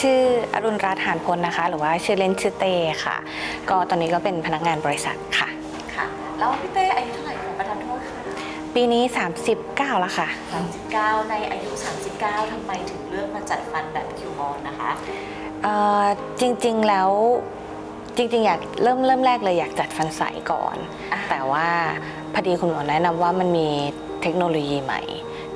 ชื่ออรุณรัตน์หานพลนะคะ หรือว่าชื่อเล่นชื่อเต้ค่ะ ก็ตอนนี้ก็เป็นพนักงานบริษัทค่ะ ค่ะ แล้วพี่เต้อายุเท่าไหร่คะประธานโทษค่ะปีนี้ 39 แล้วค่ะ 39 ในอายุ 39ทำไมถึงเลือกมาจัดฟันแบบคิวบอลนะคะ เอ่อจริงๆแล้วจริงๆ อยากเริ่มเริ่มแรกเลยอยากจัดฟันใสก่อน อะแต่ว่าพอดีคุณหมอแนะนำว่ามันมีเทคโนโลยีใหม่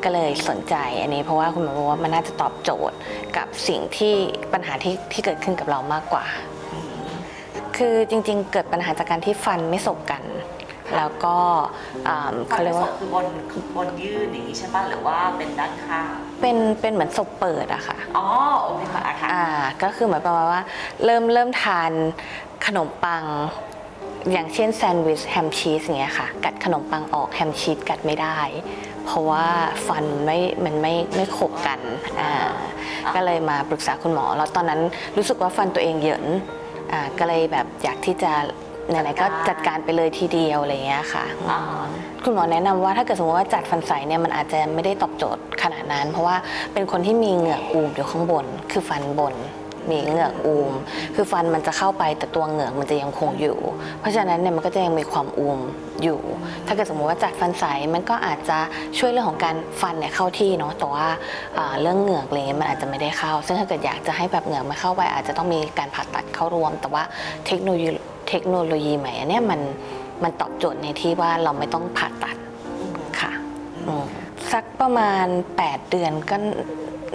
ก็เลยสนใจอันนี้เพราะว่าคุณหมอบอกว่ามันน่าจะตอบโจทย์กับสิ่งที่ปัญหาที่ที่เกิดขึ้นกับเรามากกว่า คือจริงๆ เกิดปัญหาจากการที่ฟันไม่สบกัน แล้วก็อ่าฟัเขานเรียกสว่าดคือบนบนยื่นอย่างนี้ใช่ป่ะหรือว่าเป็นด้านข้าง เป็นเป็นเหมือนศพเปิดอะค่ะ อ๋อโอเคค่ะค่ะ อ่าก็คือเหมือนประมาณว่าเริ่มเริ่มทานขนมปัง อย่างเช่นแซนด์วิชแฮมชีสอย่างเงี้ยค่ะ กัดขนมปังออกแฮมชีสกัดไม่ได้ เพราะว่าฟันไม่มันไม่ไม่ขบกันอ่าก็เลยมาปรึกษาคุณหมอ แล้วตอนนั้นรู้สึกว่าฟันตัวเองเหยินอ่าก็เลยแบบอยากที่จะไหนๆก็จัดการไปเลยทีเดียวอะไรเงี้ยค่ะอ่าคุณหมอแนะนำว่าถ้าเกิดสมมติว่าจัดฟันใสเนี่ยมันอาจจะไม่ได้ตอบโจทย์ขนาดนั้น เพราะว่าเป็นคนที่มีเหงือกอูมอยู่ข้างบน คือฟันบน มีเหงือกอูม คือฟันมันจะเข้าไปแต่ตัวเหงือกมันจะยังคงอยู่ เพราะฉะนั้นเนี่ยมันก็จะยังมีความอูมอยู่ ถ้าเกิดสมมติว่าจัดฟันใสมันก็อาจจะช่วยเรื่องของการฟันเนี่ยเข้าที่เนาะ แต่ว่าเรื่องเหงือกอะไรเงี้ยมันอาจจะไม่ได้เข้า ซึ่งถ้าเกิดอยากจะให้แบบเหงือกมันเข้าไป อาจจะต้องมีการผ่าตัดเข้ารวม แต่ว่าเทคโนโลยีเทคโนโลยีใหม่อันเนี้ยมันมันตอบโจทย์ในที่ว่าเราไม่ต้องผ่าตัดค่ะสักประมาณ 8 เดือนก็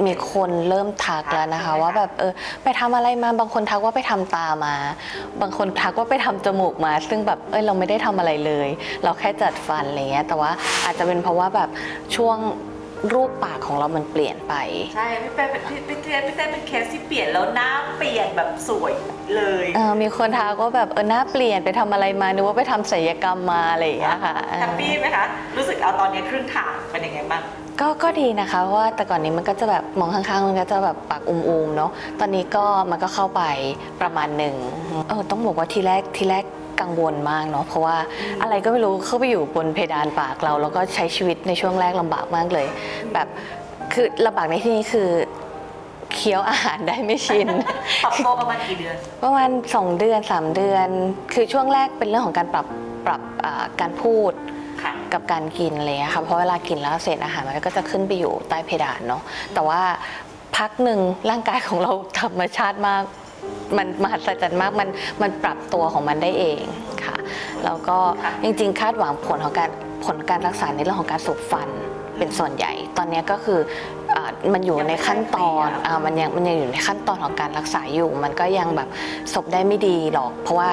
มีคนเริ่มทักแล้วนะคะ ว่าแบบเออไปทำอะไรมาบางคนทักว่าไปทำตามา บางคนทักว่าไปทำจมูกมา ซึ่งแบบเอ้ยเราไม่ได้ทำอะไรเลย เราแค่จัดฟันอะไรเงี้ยแต่ว่าอาจจะเป็นเพราะว่าแบบช่วงรูปปากของเรามันเปลี่ยนไป ใช่พี่เป้เป็นพี่พี่เต้พี่เต้เป็นเคสที่เปลี่ยนแล้วหน้าเปลี่ยนแบบสวยเลย เออมีคนทักว่าแบบเออหน้าเปลี่ยนไปทำอะไรมานึกว่าไปทำศัลยกรรมมาอะไรอย่างเงี้ยค่ะ แฮปปี้ไหมคะ รู้สึกเอาตอนนี้ครึ่งทางเป็นยังไงบ้าง ก็ก็ดีนะคะเพราะว่าแต่ก่อนนี้มันก็จะแบบมองข้างๆมันก็จะแบบปากอุมๆเนาะตอนนี้ก็มันก็เข้าไปประมาณหนึ่งเออต้องบอกว่าทีแรกทีแรกกังวลมากเนาะเพราะว่าอะไรก็ไม่รู้เข้าไปอยู่บนเพดานปากเรา แล้วก็ใช้ชีวิตในช่วงแรกลำบากมากเลย แบบคือลำบากในที่นี้คือเคี้ยวอาหารได้ไม่ชินปรับตัวประมาณกี่เดือนประมาณ2เดือน 3 เดือน คือช่วงแรกเป็นเรื่องของการปรับปรับอ่าการพูด ค่ะ กับการกินอะไรเลยค่ะเพราะเวลากินแล้วเศษอาหารมันก็จะขึ้นไปอยู่ใต้เพดานเนาะแต่ว่าพักหนึ่งร่างกายของเราธรรมชาติมาก มันมหัศจรรย์มากมันมันปรับตัวของมันได้เองค่ะแล้วก็ค่ะ จริงๆ คาดหวังผลของการผลการรักษาในเรื่องของการสูบฟันเป็นส่วนใหญ่ ตอนนี้ก็คืออามันอยู่ในขั้นตอนอ่ามันยังมันยังอยู่ในขั้นตอนของการรักษาอยู่ มันก็ยังแบบสบได้ไม่ดีหรอก เพราะว่า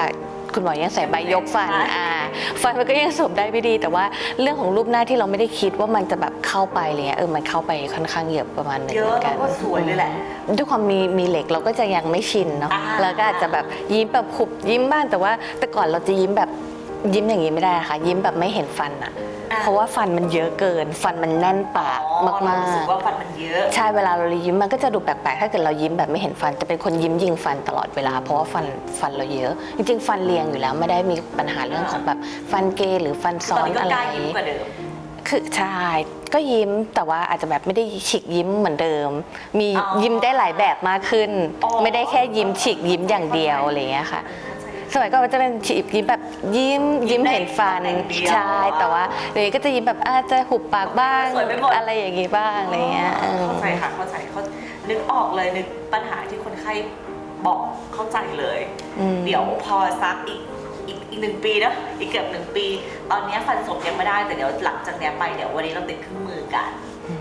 คุณหมอยังใส่ใบยกฟันอ่าฟันมันก็ยังสวมได้ไม่ดี แต่ว่าเรื่องของรูปหน้าที่เราไม่ได้คิดว่ามันจะแบบเข้าไปอะไรเลยเออมันเข้าไปค่อนข้างเยอะประมาณหนึงเยเหอะมือนกัแล้วนก็สวยเลยแหละ ด้วยความมีมีเหล็กเราก็จะยังไม่ชินเนาะอ่าแล้วก็อาจจะแบบยิ้มแบบขุบยิ้มบ้างแต่ว่าแต่ก่อนเราจะยิ้มแบบยิ้มอย่างนี้ไม่ได้ค่ะ ยิ้มแบบไม่เห็นฟันอะ เพราะว่าฟันมันเยอะเกิน ฟันมันแน่นปากอ๋อมากเรรู้สึกๆว่าฟันมันเยอะ ใช่เวลาเรายิ้มมันก็จะดูแปลกๆ ถ้าเกิดเรายิ้มแบบไม่เห็นฟันจะเป็นคนยิ้มยิงฟันตลอดเวลา เพราะว่าฟันฟันเราเยอะ จริงๆ ฟันเรียงอยู่แล้วไม่ได้มีปัญหาเรื่องของแบบฟันเกยหรือฟันตซ้ออนนนี้ก็อะไร กล้ายิ้มกว่าเดิม คือใช่ก็ยิ้มแต่ว่าอาจจะแบบไม่ได้ฉีกยิ้มเหมือนเดิม มีอ๋อยิ้มได้หลายแบบมากขึ้น อ๋อ ไม่ได้แค่ยิ้มฉีกยิ้มอย่างเดียวอะไรอย่างเงี้ยค่ะ สมัยก่อนมันจะเป็นฉีกยิ้มแบบยิ้มยิ้มเห็นฟันอย่างเดียวใช่แต่ว่าเดี๋ยวนี้ก็จะยิ้มแบบอาจจะหุบปากบ้างสวยไปหมด อะไรอย่างงี้บ้างอะไรเงี้ยเออ เข้าใจค่ะเข้าใจเขานึกออกเลยนึกปัญหาที่คนไข้บอกเข้าใจเลย อืม เดี๋ยวพอซักอีกอีกอีกหนึ่งปีเนอะอีกเกือบหนึ่งปี ตอนเนี้ยฟันสมยังไม่ได้แต่เดี๋ยวหลังจากเนี้ยไปเดี๋ยววันนี้เราติดเครื่องมือกัน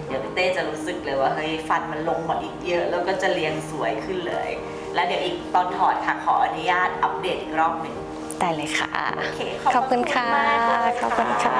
เดี๋ยวพี่เต้จะรู้สึกเลยว่าเฮ้ยฟันมันลงมาอีกเยอะ แล้วก็จะเรียงสวยขึ้นเลย แล้วเดี๋ยวอีกตอนถอดค่ะขออนุญาตอัปเดตอีกรอบหนึ่งได้เลยค่ะ โอเคขอบคุณค่ะ มากเลย ขอบคุณค่ะ